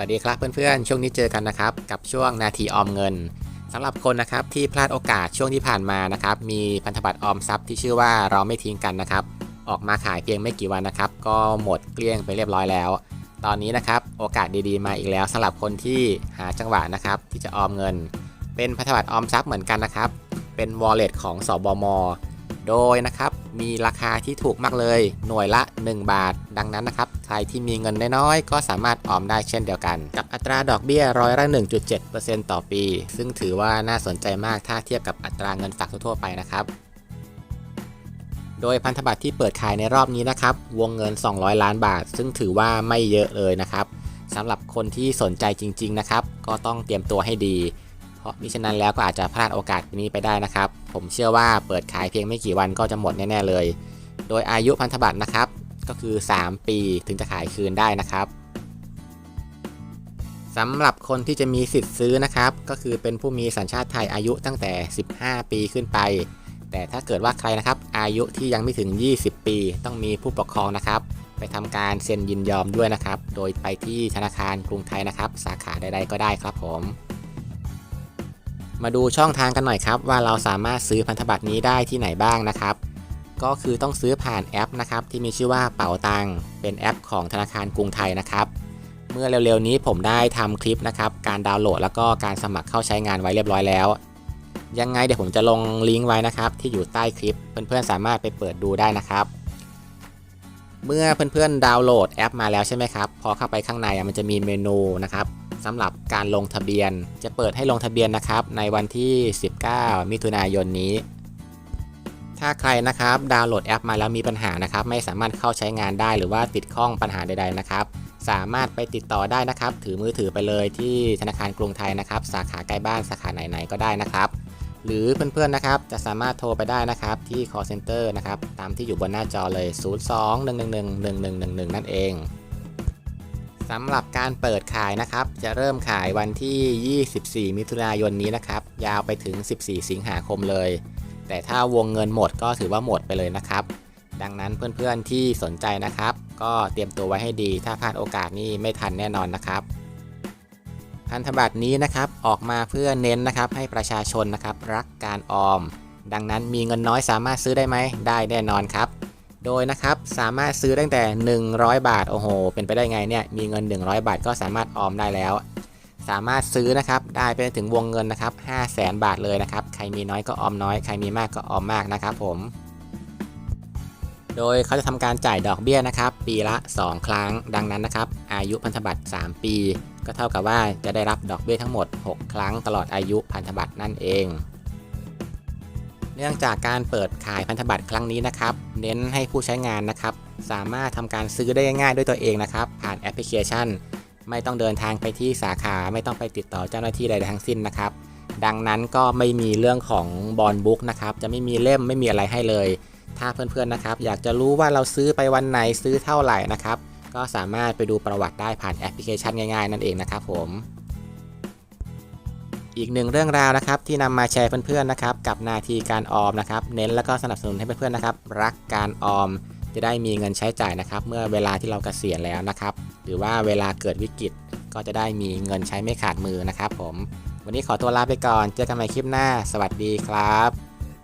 วัสดีครับเพื่อนๆ ช่วงนี้เจอกันนะครับ กับช่วงนาทีออมเงินสำหรับคนนะครับที่พลาดโอกาสช่วงที่ผ่านมานะครับ มีพันธบัตรออมทรัพย์ที่ชื่อว่าเราไม่ทิ้งกันนะครับ ออกมาขายเพียงไม่กี่วันนะครับ ก็หมดเกลี้ยงไปเรียบร้อยแล้ว ตอนนี้นะครับโอกาสดีๆมาอีกแล้วสำหรับคนที่หาจังหวะนะครับที่จะออมเงิน เป็นพันธบัตรออมทรัพย์เหมือนกันนะครับ เป็น wallet ของสบมโดยนะครับ มีราคาที่ถูกมากเลย หน่วยละ 1 บาท ดังนั้นนะครับ ใครที่มีเงินน้อยๆ ก็สามารถออมได้เช่นเดียวกัน กับอัตราดอกเบี้ยร้อยละ 1.7%ต่อปี ซึ่งถือว่าน่าสนใจมากถ้าเทียบกับอัตราเงินฝากทั่วไปนะครับโดยพันธบัตรที่เปิดขายในรอบนี้นะครับ วงเงิน 200 ล้านบาท ซึ่งถือว่าไม่เยอะเลยนะครับสำหรับคนที่สนใจจริง ๆ นะครับ ก็ต้องเตรียมตัวให้ดี ราะมิฉะนั้นแล้วก็อาจจะพลาดโอกาสนี้ไปได้นะครับ ผมเชื่อว่าเปิดขายเพียงไม่กี่วันก็จะหมดแน่ๆเลย โดยอายุพันธบัตรนะครับ ก็คือ 3 ปีถึงจะขายคืนได้นะครับสำหรับคนที่จะมีสิทธิ์ซื้อนะครับ ก็คือเป็นผู้มีสัญชาติไทยอายุตั้งแต่ 15 ปีขึ้นไป แต่ถ้าเกิดว่าใครนะครับ อายุที่ยังไม่ถึง 20 ปี ต้องมีผู้ปกครองนะครับ ไปทำการเซ็นยินยอมด้วยนะครับ โดยไปที่ธนาคารกรุงไทยนะครับ สาขาใดๆก็ได้ครับผม มาดูช่องทางกันหน่อยครับ ว่าเราสามารถซื้อพันธบัตรนี้ได้ที่ไหนบ้างนะครับ ก็คือต้องซื้อผ่านแอปนะครับ ที่มีชื่อว่าเป๋าตังเป็นแอปของธนาคารกรุงไทยนะครับ เมื่อเร็วๆนี้ผมได้ทำคลิปนะครับ การดาวน์โหลดแล้วก็การสมัครเข้าใช้งานไว้เรียบร้อยแล้ว ยังไงเดี๋ยวผมจะลงลิงก์ไว้นะครับ ที่อยู่ใต้คลิปเพื่อนๆสามารถไปเปิดดูได้นะครับ เมื่อเพื่อนๆดาวน์โหลดแอปมาแล้วใช่ไหมครับพอเข้าไปข้างในมันจะมีเมนูนะครับ สำหรับการลงทะเบียน จะเปิดให้ลงทะเบียนนะครับ ในวันที่ 19 มิถุนายนนี้ ถ้าใครนะครับดาวน์โหลดแอปมาแล้วมีปัญหานะครับ ไม่สามารถเข้าใช้งานได้หรือว่าติดข้องปัญหาใด ๆนะครับ สามารถไปติดต่อได้นะครับ ถือมือถือไปเลยที่ธนาคารกรุงไทยนะครับ สาขาใกล้บ้านสาขาไหนๆก็ได้นะครับหรือเพื่อนๆนะครับจะสามารถโทรไปได้นะครับที่ call center นะครับตามที่อยู่บนหน้าจอเลย 02-111-1111 นั่นเอง สำหรับการเปิดขายนะครับ จะเริ่มขายวันที่ 24 มิถุนายนนี้นะครับ ยาวไปถึง 14 สิงหาคมเลย แต่ถ้าวงเงินหมดก็ถือว่าหมดไปเลยนะครับ ดังนั้นเพื่อนๆที่สนใจนะครับ ก็เตรียมตัวไว้ให้ดีถ้าพลาดโอกาสนี้ไม่ทันแน่นอนนะครับ พันธบัตรนี้นะครับออกมาเพื่อเน้นนะครับให้ประชาชนนะครับรักการออม ดังนั้นมีเงินน้อยสามารถซื้อได้ไหมได้แน่นอนครับ โดยนะครับสามารถซื้อตั้งแต่ 100 บาท โอ้โห เป็นไปได้ไงเนี่ย มีเงิน 100 บาทก็สามารถออมได้แล้ว สามารถซื้อนะครับ ได้ไปถึงวงเงินนะครับ 5 0 0แสนบาทเลยนะครับ ใครมีน้อยก็ออมน้อย ใครมีมากก็ออมมากนะครับผม โดยเขาจะทำการจ่ายดอกเบี้ยนะครับ ปีละ 2 ครั้ง ดังนั้นนะครับ อายุพันธบัตร 3 ปี ก็เท่ากับว่าจะได้รับดอกเบี้ยทั้งหมด 6 ครั้งตลอดอายุพันธบัตรนั่นเอง เนื่องจากการเปิดขายพันธบัตรครั้งนี้นะครับ เน้นให้ผู้ใช้งานนะครับ สามารถทำการซื้อได้ง่ายด้วยตัวเองนะครับ ผ่านแอปพลิเคชัน ไม่ต้องเดินทางไปที่สาขาไม่ต้องไปติดต่อเจ้าหน้าที่ใดทั้งสิ้นนะครับ ดังนั้นก็ไม่มีเรื่องของบอลบุ๊กนะครับ จะไม่มีเล่มไม่มีอะไรให้เลย ถ้าเพื่อนๆนะครับ อยากจะรู้ว่าเราซื้อไปวันไหนซื้อเท่าไหร่นะครับ ก็สามารถไปดูประวัติได้ผ่านแอปพลิเคชันง่ายๆ นั่นเองนะครับผม อีกหนึ่งเรื่องราวนะครับที่นำมาแชร์เพื่อนๆนะครับกับนาทีการออมนะครับเน้นแล้วก็สนับสนุนให้เพื่อนๆนะครับรักการออมจะได้มีเงินใช้จ่ายนะครับ เมื่อเวลาที่เราเกษียณแล้วนะครับ หรือว่าเวลาเกิดวิกฤตก็จะได้มีเงินใช้ไม่ขาดมือนะครับ ผม วันนี้ขอตัวลาไปก่อนเจอกันใหม่คลิปหน้า สวัสดีครับ